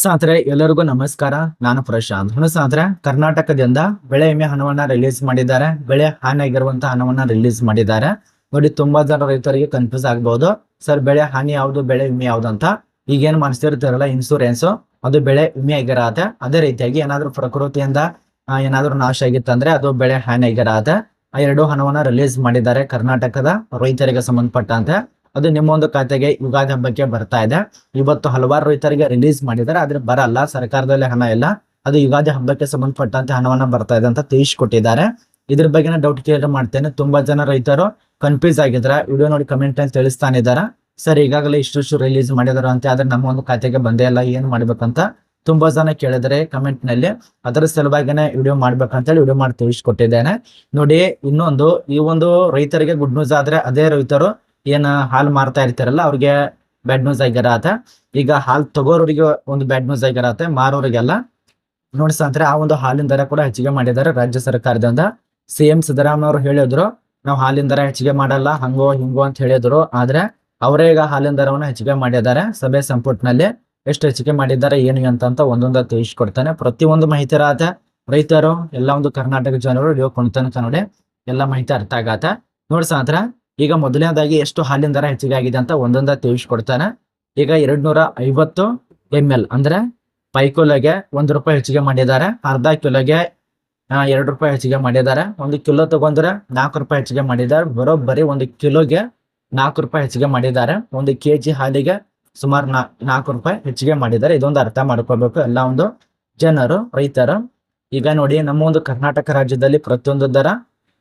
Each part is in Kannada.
ಸಾಂದ್ರೆ ಎಲ್ಲರಿಗೂ ನಮಸ್ಕಾರ. ನಾನು ಪ್ರಶಾಂತ್ ಹಣ ಸಾಂದ್ರೆ ಕರ್ನಾಟಕದಿಂದ ಬೆಳೆ ವಿಮೆ ಹಣವನ್ನ ರಿಲೀಸ್ ಮಾಡಿದ್ದಾರೆ. ಬೆಳೆ ಹಾನಿಯಾಗಿರುವಂತಹ ಹಣವನ್ನ ರಿಲೀಸ್ ಮಾಡಿದ್ದಾರೆ. ನೋಡಿ, ತುಂಬಾ ಜನ ರೈತರಿಗೆ ಕನ್ಫ್ಯೂಸ್ ಆಗ್ಬಹುದು ಸರ್, ಬೆಳೆ ಹಾನಿ ಯಾವುದು, ಬೆಳೆ ವಿಮೆ ಯಾವ್ದು ಅಂತ. ಈಗ ಏನ್ ಮಾಡಿಸ್ತಿರ್ತಾರಲ್ಲ ಇನ್ಸೂರೆನ್ಸ್ ಅದು ಬೆಳೆ ವಿಮೆ ಆಗಿರತ್ತೆ. ಅದೇ ರೀತಿಯಾಗಿ ಏನಾದ್ರೂ ಪ್ರಕೃತಿಯಿಂದ ಏನಾದ್ರೂ ನಾಶ ಆಗಿತ್ತಂದ್ರೆ ಅದು ಬೆಳೆ ಹಾನಿ ಆಗಿರತ್ತೆ ಆ ಎರಡು ಹಣವನ್ನ ರಿಲೀಸ್ ಮಾಡಿದ್ದಾರೆ ಕರ್ನಾಟಕದ ರೈತರಿಗೆ ಸಂಬಂಧಪಟ್ಟಂತೆ. ಅದು ನಿಮ್ಮ ಒಂದು ಖಾತೆಗೆ ಯುಗಾದಿ ಹಬ್ಬಕ್ಕೆ ಬರ್ತಾ ಇದೆ. ಇವತ್ತು ಹಲವಾರು ರೈತರಿಗೆ ರಿಲೀಸ್ ಮಾಡಿದ್ದಾರೆ. ಆದ್ರೆ ಬರಲ್ಲ. ಸರ್ಕಾರದಲ್ಲಿ ಹಣ ಇಲ್ಲ. ಅದು ಯುಗಾದಿ ಹಬ್ಬಕ್ಕೆ ಸಂಬಂಧಪಟ್ಟಂತೆ ಹಣವನ್ನ ಬರ್ತಾ ಇದೆ ಅಂತ ತಿಳಿಸ್ಕೊಟ್ಟಿದ್ದಾರೆ. ಇದ್ರ ಬಗ್ಗೆ ಡೌಟ್ ಕ್ಲಿಯರ್ ಮಾಡ್ತೇನೆ. ತುಂಬಾ ಜನ ರೈತರು ಕನ್ಫ್ಯೂಸ್ ಆಗಿದ್ರ ವಿಡಿಯೋ ನೋಡಿ ಕಮೆಂಟ್ ಅಲ್ಲಿ ತಿಳಿಸ್ತಾನೆ ಇದ್ದಾರೆ. ಸರ್, ಈಗಾಗಲೇ ಇಷ್ಟು ರಿಲೀಸ್ ಮಾಡಿದಾರ ಅಂತ. ಆದ್ರೆ ನಮ್ಮ ಒಂದು ಖಾತೆಗೆ ಬಂದೇ ಇಲ್ಲ. ಏನ್ ಮಾಡ್ಬೇಕಂತ ತುಂಬಾ ಜನ ಕೇಳಿದ್ರೆ ಕಮೆಂಟ್ನಲ್ಲಿ. ಅದರ ಸಲುವಾಗಿನೇ ವಿಡಿಯೋ ಮಾಡ್ಬೇಕಂತೇಳಿ ವಿಡಿಯೋ ಮಾಡಿ ತಿಳಿಸ್ಕೊಟ್ಟಿದ್ದೇನೆ. ನೋಡಿ, ಇನ್ನೊಂದು ಈ ಒಂದು ರೈತರಿಗೆ ಗುಡ್ ನ್ಯೂಸ್ ಆದ್ರೆ ಅದೇ ರೈತರು ಏನ್ ಹಾಲು ಮಾರ್ತಾ ಇರ್ತಾರಲ್ಲ, ಅವ್ರಿಗೆ ಬ್ಯಾಡ್ ನ್ಯೂಸ್ ಆತ ಈಗ ಹಾಲ್ ತಗೋರಿಗೆ ಒಂದು ಬ್ಯಾಡ್ ನ್ಯೂಸ್ ಆತ ಮಾರೋರಿಗೆಲ್ಲ. ನೋಡಿ ಅಂದ್ರೆ ಆ ಒಂದು ಹಾಲಿನ ದರ ಕೂಡ ಹೆಚ್ಚಿಗೆ ಮಾಡಿದ್ದಾರೆ ರಾಜ್ಯ ಸರ್ಕಾರದಿಂದ. ಸಿ ಎಂ ಸಿದ್ದರಾಮಯ್ಯ ಅವರು ಹೇಳಿದ್ರು, ನಾವು ಹಾಲಿನ ದರ ಹೆಚ್ಚಿಗೆ ಮಾಡಲ್ಲ, ಹಂಗೋ ಹಿಂಗೋ ಅಂತ ಹೇಳಿದ್ರು. ಆದ್ರೆ ಅವರೇ ಈಗ ಹಾಲಿನ ದರವನ್ನು ಹೆಚ್ಚಿಗೆ ಮಾಡಿದ್ದಾರೆ. ಸಭೆ ಸಂಪುಟನಲ್ಲಿ ಎಷ್ಟು ಹೆಚ್ಚಿಗೆ ಮಾಡಿದ್ದಾರೆ, ಏನು ಅಂತ ಒಂದೊಂದ ತಿಳಿಸ್ಕೊಡ್ತಾನೆ. ಪ್ರತಿಯೊಂದು ಮಾಹಿತಿ ಇರತ್ತೆ. ರೈತರು, ಎಲ್ಲ ಒಂದು ಕರ್ನಾಟಕ ಜನರು ಕೊಂಡ್ತಾನೆ ನೋಡಿ, ಎಲ್ಲ ಮಾಹಿತಿ ಅರ್ಥ ಆಗತ್ತೆ. ನೋಡಿ ಸ್ನೇಹಿತರೆ ಈಗ ಮೊದಲನೇದಾಗಿ ಎಷ್ಟು ಹಾಲಿನ ದರ ಹೆಚ್ಚಿಗೆ ಆಗಿದೆ ಅಂತ ಒಂದೊಂದ ತಿಳಿಸ್ಕೊಡ್ತಾನೆ. ಈಗ ಎರಡ್ ನೂರ ಐವತ್ತು ಎಂ ಎಲ್ ಅಂದ್ರೆ ಪೈಕೋಲಗೆ ಒಂದು ರೂಪಾಯಿ ಹೆಚ್ಚಿಗೆ ಮಾಡಿದ್ದಾರೆ. ಅರ್ಧ ಕಿಲೋಗೆ ಎರಡು ರೂಪಾಯಿ ಹೆಚ್ಚಿಗೆ ಮಾಡಿದ್ದಾರೆ. ಒಂದು ಕಿಲೋ ತಗೊಂಡ್ರೆ ನಾಲ್ಕು ರೂಪಾಯಿ ಹೆಚ್ಚಿಗೆ ಮಾಡಿದ್ದಾರೆ. ಬರೋಬ್ಬರಿ ಒಂದು ಕಿಲೋಗೆ ನಾಲ್ಕು ರೂಪಾಯಿ ಹೆಚ್ಚಿಗೆ ಮಾಡಿದ್ದಾರೆ. ಒಂದು ಕೆ ಜಿ ಹಾಲಿಗೆ ಸುಮಾರು ನಾಲ್ಕು ರೂಪಾಯಿ ಹೆಚ್ಚಿಗೆ ಮಾಡಿದ್ದಾರೆ. ಇದೊಂದು ಅರ್ಥ ಮಾಡ್ಕೋಬೇಕು ಎಲ್ಲ ಒಂದು ಜನರು, ರೈತರು. ಈಗ ನೋಡಿ, ನಮ್ಮ ಒಂದು ಕರ್ನಾಟಕ ರಾಜ್ಯದಲ್ಲಿ ಪ್ರತಿಯೊಂದು ದರ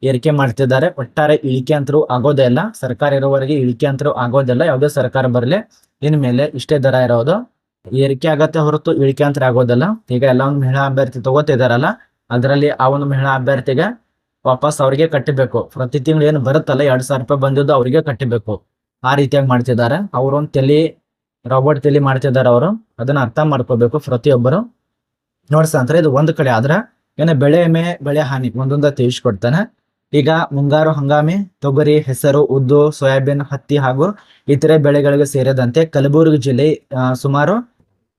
ಏರಿಕೆ ಮಾಡ್ತಿದ್ದಾರೆ. ಒಟ್ಟಾರೆ ಇಳಿಕೆ ಅಂತರೂ ಆಗೋದೇ ಇಲ್ಲ. ಸರ್ಕಾರ ಇರೋವರೆಗೆ ಇಳಿಕೆ ಅಂತರೂ ಆಗೋದಿಲ್ಲ ಯಾವುದೇ ಸರ್ಕಾರ ಬರಲಿ ಇನ್ಮೇಲೆ ಇಷ್ಟೇ ದರ ಇರೋದು. ಏರಿಕೆ ಆಗತ್ತೆ ಹೊರತು ಇಳಿಕೆ ಅಂತ ಆಗೋದಿಲ್ಲ ಈಗ ಎಲ್ಲ ಒಂದು ಮಹಿಳಾ ಅಭ್ಯರ್ಥಿ ತಗೋತಿದಾರಲ್ಲ, ಅದರಲ್ಲಿ ಆ ಒಂದು ಮಹಿಳಾ ಅಭ್ಯರ್ಥಿಗೆ ವಾಪಸ್ ಅವ್ರಿಗೆ ಕಟ್ಟಬೇಕು. ಪ್ರತಿ ತಿಂಗಳು ಏನು ಬರುತ್ತಲ್ಲ, ಎರಡ್ ಸಾವಿರ ರೂಪಾಯಿ ಬಂದಿದ್ದು ಅವರಿಗೆ ಕಟ್ಟಬೇಕು. ಆ ರೀತಿಯಾಗಿ ಮಾಡ್ತಿದ್ದಾರೆ. ಅವ್ರೊಂದು ತಲೆ ರಾಬರ್ಟ್ ತಲೆ ಮಾಡ್ತಿದ್ದಾರೆ ಅವರು. ಅದನ್ನ ಅರ್ಥ ಮಾಡ್ಕೋಬೇಕು ಪ್ರತಿಯೊಬ್ಬರು. ನೋಡ್ಸ ಅಂತಾರೆ ಇದು ಒಂದ್ ಕಡೆ ಆದ್ರೆ, ಏನ ಬೆಳೆ ಮೇ, ಬೆಳೆ ಹಾನಿ, ಒಂದೊಂದ ತಿಳಿಸ್ಕೊಡ್ತಾನೆ. ಈಗ ಮುಂಗಾರು ಹಂಗಾಮಿ, ತೊಗರಿ, ಹೆಸರು, ಉದ್ದು, ಸೋಯಾಬೀನ್, ಹತ್ತಿ ಹಾಗೂ ಇತರೆ ಬೆಳೆಗಳಿಗೆ ಸೇರಿದಂತೆ ಕಲಬುರಗಿ ಜಿಲ್ಲೆ ಸುಮಾರು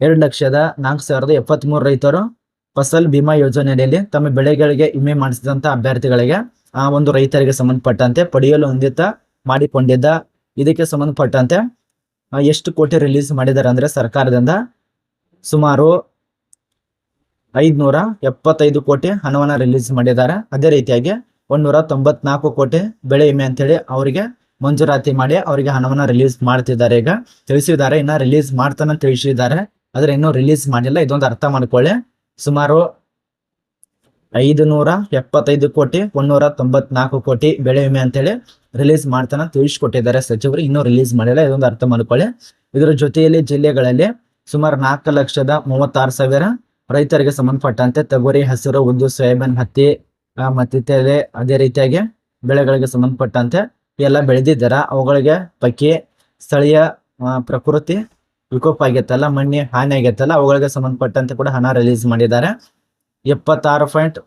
ಎರಡು ಲಕ್ಷದ ನಾಲ್ಕು ಸಾವಿರದ ಎಪ್ಪತ್ತ್ ಮೂರು ರೈತರು ಫಸಲ್ ಬಿಮಾ ಯೋಜನೆಯಲ್ಲಿ ತಮ್ಮ ಬೆಳೆಗಳಿಗೆ ವಿಮೆ ಮಾಡಿಸಿದಂತ ಅಭ್ಯರ್ಥಿಗಳಿಗೆ, ಆ, ಒಂದು ರೈತರಿಗೆ ಸಂಬಂಧಪಟ್ಟಂತೆ ಪಡೆಯಲು ಹೊಂದಿತ ಮಾಡಿಕೊಂಡಿದ್ದ, ಇದಕ್ಕೆ ಸಂಬಂಧಪಟ್ಟಂತೆ ಎಷ್ಟು ಕೋಟಿ ರಿಲೀಸ್ ಮಾಡಿದ್ದಾರೆ ಅಂದ್ರೆ ಸರ್ಕಾರದಿಂದ ಸುಮಾರು ಐದುನೂರ ಎಪ್ಪತ್ತೈದು ಕೋಟಿ ಹಣವನ್ನು ರಿಲೀಸ್ ಮಾಡಿದ್ದಾರೆ. ಅದೇ ರೀತಿಯಾಗಿ ಒಂದೂರ ತೊಂಬತ್ನಾಲ್ಕು ಕೋಟಿ ಬೆಳೆ ವಿಮೆ ಅಂತೇಳಿ ಅವರಿಗೆ ಮಂಜೂರಾತಿ ಮಾಡಿ ಅವರಿಗೆ ಹಣವನ್ನು ರಿಲೀಸ್ ಮಾಡ್ತಿದ್ದಾರೆ. ಈಗ ತಿಳಿಸಿದ್ದಾರೆ, ಇನ್ನ ರಿಲೀಸ್ ಮಾಡ್ತಾನೆ ತಿಳಿಸಿದ್ದಾರೆ. ಆದ್ರೆ ಇನ್ನೂ ರಿಲೀಸ್ ಮಾಡಿಲ್ಲ. ಇದೊಂದು ಅರ್ಥ ಮಾಡ್ಕೊಳ್ಳಿ. ಸುಮಾರು ಐದು ನೂರ ಎಪ್ಪತ್ತೈದು ಕೋಟಿ ಒಂದೂರ ತೊಂಬತ್ನಾಲ್ಕು ಕೋಟಿ ಬೆಳೆ ವಿಮೆ ಅಂತೇಳಿ ರಿಲೀಸ್ ಮಾಡ್ತಾನೆ ತಿಳಿಸ್ಕೊಟ್ಟಿದ್ದಾರೆ ಸಚಿವರು. ಇನ್ನೂ ರಿಲೀಸ್ ಮಾಡಿಲ್ಲ. ಇದೊಂದು ಅರ್ಥ ಮಾಡ್ಕೊಳ್ಳಿ. ಇದರ ಜೊತೆಯಲ್ಲಿ ಜಿಲ್ಲೆಗಳಲ್ಲಿ ಸುಮಾರು ನಾಲ್ಕು ಲಕ್ಷದ ಮೂವತ್ತಾರು ಸಾವಿರ ರೈತರಿಗೆ ಸಂಬಂಧಪಟ್ಟಂತೆ ತೊಗರಿ, ಹಸಿರು, ಉದ್ದು, ಸೋಯಾಬೀನ್, ಹತ್ತಿ ಮತ್ತಿತರೆ ಅದೇ ರೀತಿಯಾಗಿ ಬೆಳೆಗಳಿಗೆ ಸಂಬಂಧಪಟ್ಟಂತೆ ಎಲ್ಲ ಬೆಳೆದಿದ್ದಾರೆ? ಅವುಗಳಿಗೆ ಪಕ್ಕಿ ಸ್ಥಳೀಯ ಪ್ರಕೃತಿ ವಿಕೋಪ ಆಗೈತಲ್ಲ, ಮಣ್ಣಿ ಹಾನಿ ಆಗೈತಲ್ಲ, ಅವುಗಳಿಗೆ ಸಂಬಂಧಪಟ್ಟಂತೆ ಕೂಡ ಹಣ ರಿಲೀಸ್ ಮಾಡಿದ್ದಾರೆ. ಎಪ್ಪತ್ತಾರು ಪಾಯಿಂಟ್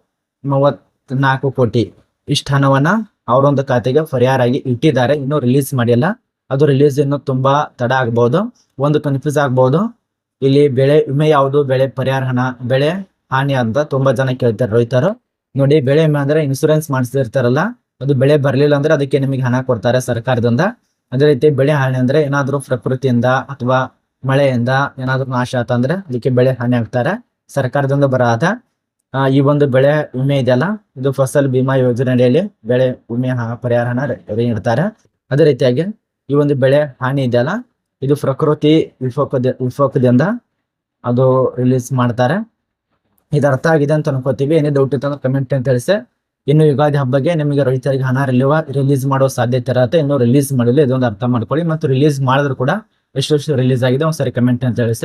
ಮೂವತ್ನಾಲ್ಕು ಕೋಟಿ ಇಷ್ಟು ಹಣವನ್ನು ಅವರೊಂದು ಖಾತೆಗೆ ಪರಿಹಾರ ಆಗಿ ಇಟ್ಟಿದ್ದಾರೆ. ಇನ್ನೂ ರಿಲೀಸ್ ಮಾಡಿಲ್ಲ. ಅದು ರಿಲೀಸ್ ಇನ್ನು ತುಂಬಾ ತಡ ಆಗ್ಬೋದು. ಒಂದು ಕನ್ಫ್ಯೂಸ್ ಆಗ್ಬೋದು. ಇಲ್ಲಿ ಬೆಳೆ ವಿಮೆ ಯಾವುದು? ಬೆಳೆ ಪರಿಹಾರ ಹಣ, ಬೆಳೆ ಹಾನಿ ಅಂತ ತುಂಬಾ ಜನ ಕೇಳ್ತಾರೆ ರೈತರು. ನೋಡಿ, ಬೆಳೆ ವಿಮೆ ಅಂದ್ರೆ ಇನ್ಸೂರೆನ್ಸ್ ಮಾಡಿಸಿರ್ತಾರಲ್ಲ, ಅದು ಬೆಳೆ ಬರಲಿಲ್ಲ ಅಂದ್ರೆ ಅದಕ್ಕೆ ನಿಮಗೆ ಹಣ ಕೊಡ್ತಾರೆ ಸರ್ಕಾರದಿಂದ. ಅದೇ ರೀತಿ ಬೆಳೆ ಹಾನಿ ಅಂದ್ರೆ ಏನಾದ್ರೂ ಪ್ರಕೃತಿಯಿಂದ ಅಥವಾ ಮಳೆಯಿಂದ ಏನಾದ್ರೂ ನಾಶ ಆತಂದ್ರೆ ಅದಕ್ಕೆ ಬೆಳೆ ಹಾನಿ ಆಗ್ತಾರೆ, ಸರ್ಕಾರದಿಂದ ಬರಾದ ಈ ಒಂದು ಬೆಳೆ ವಿಮೆ ಇದೆಯಲ್ಲ, ಇದು ಫಸಲ್ ಬಿಮಾ ಅಡಿಯಲ್ಲಿ ಬೆಳೆ ವಿಮೆ ಪರಿಹಾರ ಹಣ ನೀಡ್ತಾರೆ ಅದೇ ರೀತಿಯಾಗಿ ಈ ಒಂದು ಬೆಳೆ ಹಾನಿ ಇದೆಯಲ್ಲ, ಇದು ಪ್ರಕೃತಿ ವಿಫೋಕದ ವಿಫೋಕದಿಂದ ಅದು ರಿಲೀಸ್ ಮಾಡ್ತಾರೆ. ಇದು ಅರ್ಥ ಆಗಿದೆ ಅಂತ ಅನ್ಕೋತೀವಿ. ಏನೇ ಡೌಟ್ ಇತ್ತು ಅಂದ್ರೆ ಕಮೆಂಟ್ ಅಂತ ತಿಳಿಸಿ. ಇನ್ನು ಯುಗಾದಿ ಹಬ್ಬಗೆ ನಿಮಗೆ ರೈತರಿಗೆ ಹಣ ರಿಲೀವ ರಿಲೀಸ್ ಮಾಡೋ ಸಾಧ್ಯತೆ ಇರುತ್ತೆ. ಇನ್ನು ರಿಲೀಸ್ ಮಾಡಿಲ್ಲ ಇದೊಂದು ಅರ್ಥ ಮಾಡ್ಕೊಳ್ಳಿ. ಮತ್ತು ರಿಲೀಸ್ ಮಾಡಿದ್ರು ಕೂಡ ಎಷ್ಟು ರಿಲೀಸ್ ಆಗಿದೆ ಒಂದ್ಸರಿ ಕಮೆಂಟ್ ಅಂತ ತಿಳಿಸಿ.